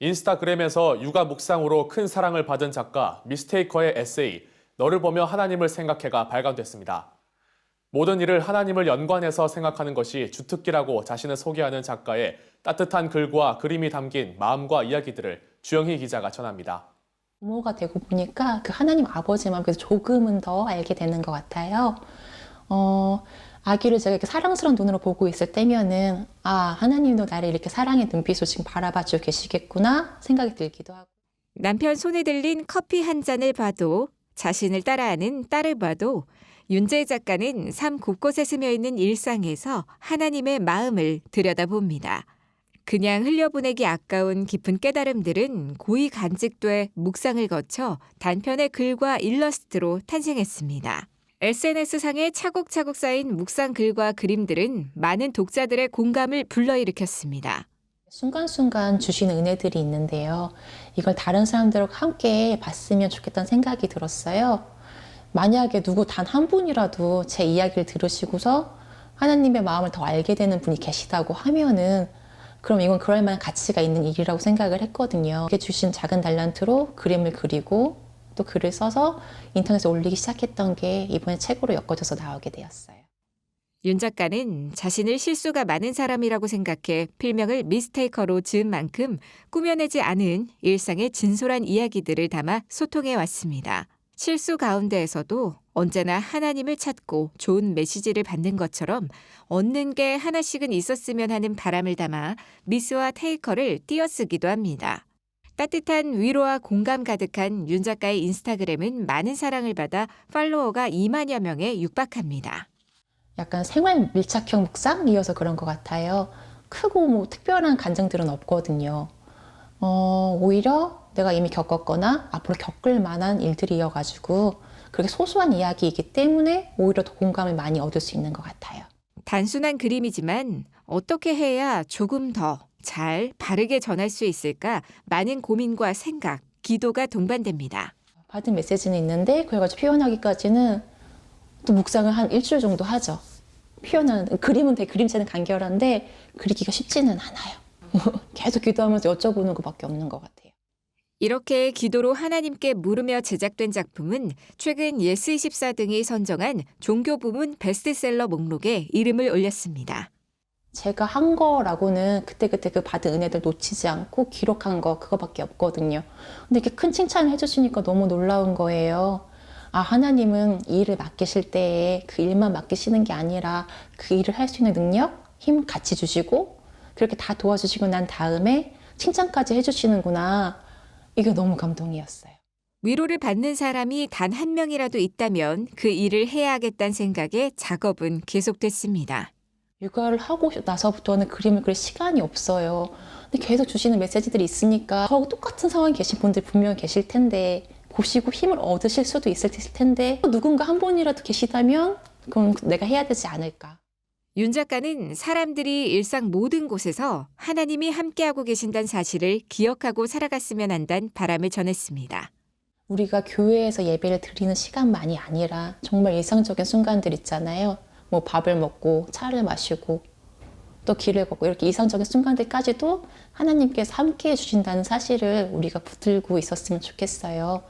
인스타그램에서 육아 묵상으로 큰 사랑을 받은 작가 미스테이커의 에세이 너를 보며 하나님을 생각해가 발간됐습니다. 모든 일을 하나님을 연관해서 생각하는 것이 주특기라고 자신을 소개하는 작가의 따뜻한 글과 그림이 담긴 마음과 이야기들을 주영희 기자가 전합니다. 부모가 되고 보니까 그 하나님 아버지만 그래서 조금은 더 알게 되는 것 같아요. 어, 아기를 제가 이렇게 사랑스러운 눈으로 보고 있을 때면은 아 하나님도 나를 이렇게 사랑의 눈빛으로 지금 바라봐주고 계시겠구나 생각이 들기도 하고 남편 손에 들린 커피 한 잔을 봐도 자신을 따라하는 딸을 봐도 윤재 작가는 삶 곳곳에 스며 있는 일상에서 하나님의 마음을 들여다봅니다. 그냥 흘려보내기 아까운 깊은 깨달음들은 고이 간직돼 묵상을 거쳐 단편의 글과 일러스트로 탄생했습니다. SNS상에 차곡차곡 쌓인 묵상 글과 그림들은 많은 독자들의 공감을 불러일으켰습니다. 순간순간 주시는 은혜들이 있는데요. 이걸 다른 사람들과 함께 봤으면 좋겠다는 생각이 들었어요. 만약에 누구 단 한 분이라도 제 이야기를 들으시고서 하나님의 마음을 더 알게 되는 분이 계시다고 하면은 그럼 이건 그럴 만한 가치가 있는 일이라고 생각을 했거든요. 주신 작은 달란트로 그림을 그리고 또 글을 써서 인터넷에 올리기 시작했던 게 이번에 책으로 엮어져서 나오게 되었어요. 윤 작가는 자신을 실수가 많은 사람이라고 생각해 필명을 미스테이커로 지은 만큼 꾸며내지 않은 일상의 진솔한 이야기들을 담아 소통해 왔습니다. 실수 가운데에서도 언제나 하나님을 찾고 좋은 메시지를 받는 것처럼 얻는 게 하나씩은 있었으면 하는 바람을 담아 미스와 테이커를 띄어쓰기도 합니다. 따뜻한 위로와 공감 가득한 윤 작가의 인스타그램은 많은 사랑을 받아 팔로워가 2만여 명에 육박합니다. 약간 생활 밀착형 묵상이어서 그런 것 같아요. 크고 뭐 특별한 감정들은 없거든요. 어, 오히려 내가 이미 겪었거나 앞으로 겪을 만한 일들이어가지고 그렇게 소소한 이야기이기 때문에 오히려 더 공감을 많이 얻을 수 있는 것 같아요. 단순한 그림이지만 어떻게 해야 조금 더 잘 바르게 전할 수 있을까 많은 고민과 생각, 기도가 동반됩니다. 받은 메시지는 있는데 그걸 가지고 표현하기까지는 또 묵상을 한 일주일 정도 하죠. 표현은 그림은 되게 그림체는 간결한데 그리기가 쉽지는 않아요. 계속 기도하면서 여쭤보는 것밖에 없는 것 같아요. 이렇게 기도로 하나님께 물으며 제작된 작품은 최근 예스24 등이 선정한 종교 부문 베스트셀러 목록에 이름을 올렸습니다. 제가 한 거라고는 그때그때 그 받은 은혜들 놓치지 않고 기록한 거 그거밖에 없거든요. 근데 이렇게 큰 칭찬을 해주시니까 너무 놀라운 거예요. 아, 하나님은 이 일을 맡기실 때에 그 일만 맡기시는 게 아니라 그 일을 할 수 있는 능력, 힘 같이 주시고 그렇게 다 도와주시고 난 다음에 칭찬까지 해주시는구나. 이게 너무 감동이었어요. 위로를 받는 사람이 단 한 명이라도 있다면 그 일을 해야겠다는 생각에 작업은 계속됐습니다. 육아를 하고 나서부터는 그림을 그릴 시간이 없어요. 근데 계속 주시는 메시지들이 있으니까 저하고 똑같은 상황에 계신 분들 분명히 계실 텐데 보시고 힘을 얻으실 수도 있을 텐데 누군가 한 분이라도 계시다면 그건 내가 해야 되지 않을까. 윤 작가는 사람들이 일상 모든 곳에서 하나님이 함께하고 계신다는 사실을 기억하고 살아갔으면 한다는 바람을 전했습니다. 우리가 교회에서 예배를 드리는 시간만이 아니라 정말 일상적인 순간들 있잖아요. 뭐 밥을 먹고 차를 마시고 또 길을 걷고 이렇게 이상적인 순간들까지도 하나님께서 함께 해주신다는 사실을 우리가 붙들고 있었으면 좋겠어요.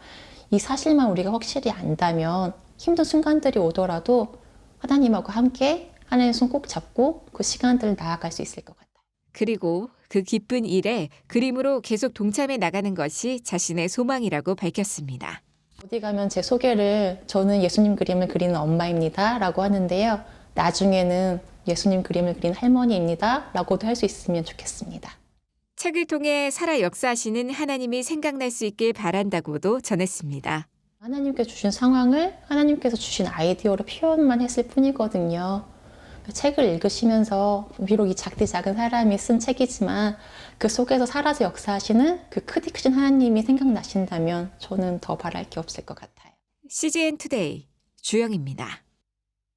이 사실만 우리가 확실히 안다면 힘든 순간들이 오더라도 하나님하고 함께 하나님의 손꼭 잡고 그 시간들을 나아갈 수 있을 것 같아요. 그리고 그 기쁜 일에 그림으로 계속 동참해 나가는 것이 자신의 소망이라고 밝혔습니다. 어디 가면 제 소개를 저는 예수님 그림을 그리는 엄마입니다 라고 하는데요. 나중에는 예수님 그림을 그린 할머니입니다 라고도 할 수 있으면 좋겠습니다. 책을 통해 살아 역사하시는 하나님이 생각날 수 있길 바란다고도 전했습니다. 하나님께서 주신 상황을 하나님께서 주신 아이디어로 표현만 했을 뿐이거든요. 책을 읽으시면서 비록 이 작디 작은 사람이 쓴 책이지만 그 속에서 살아서 역사하시는 그 크디 크신 하나님이 생각나신다면 저는 더 바랄 게 없을 것 같아요. CGN 투데이 주영입니다.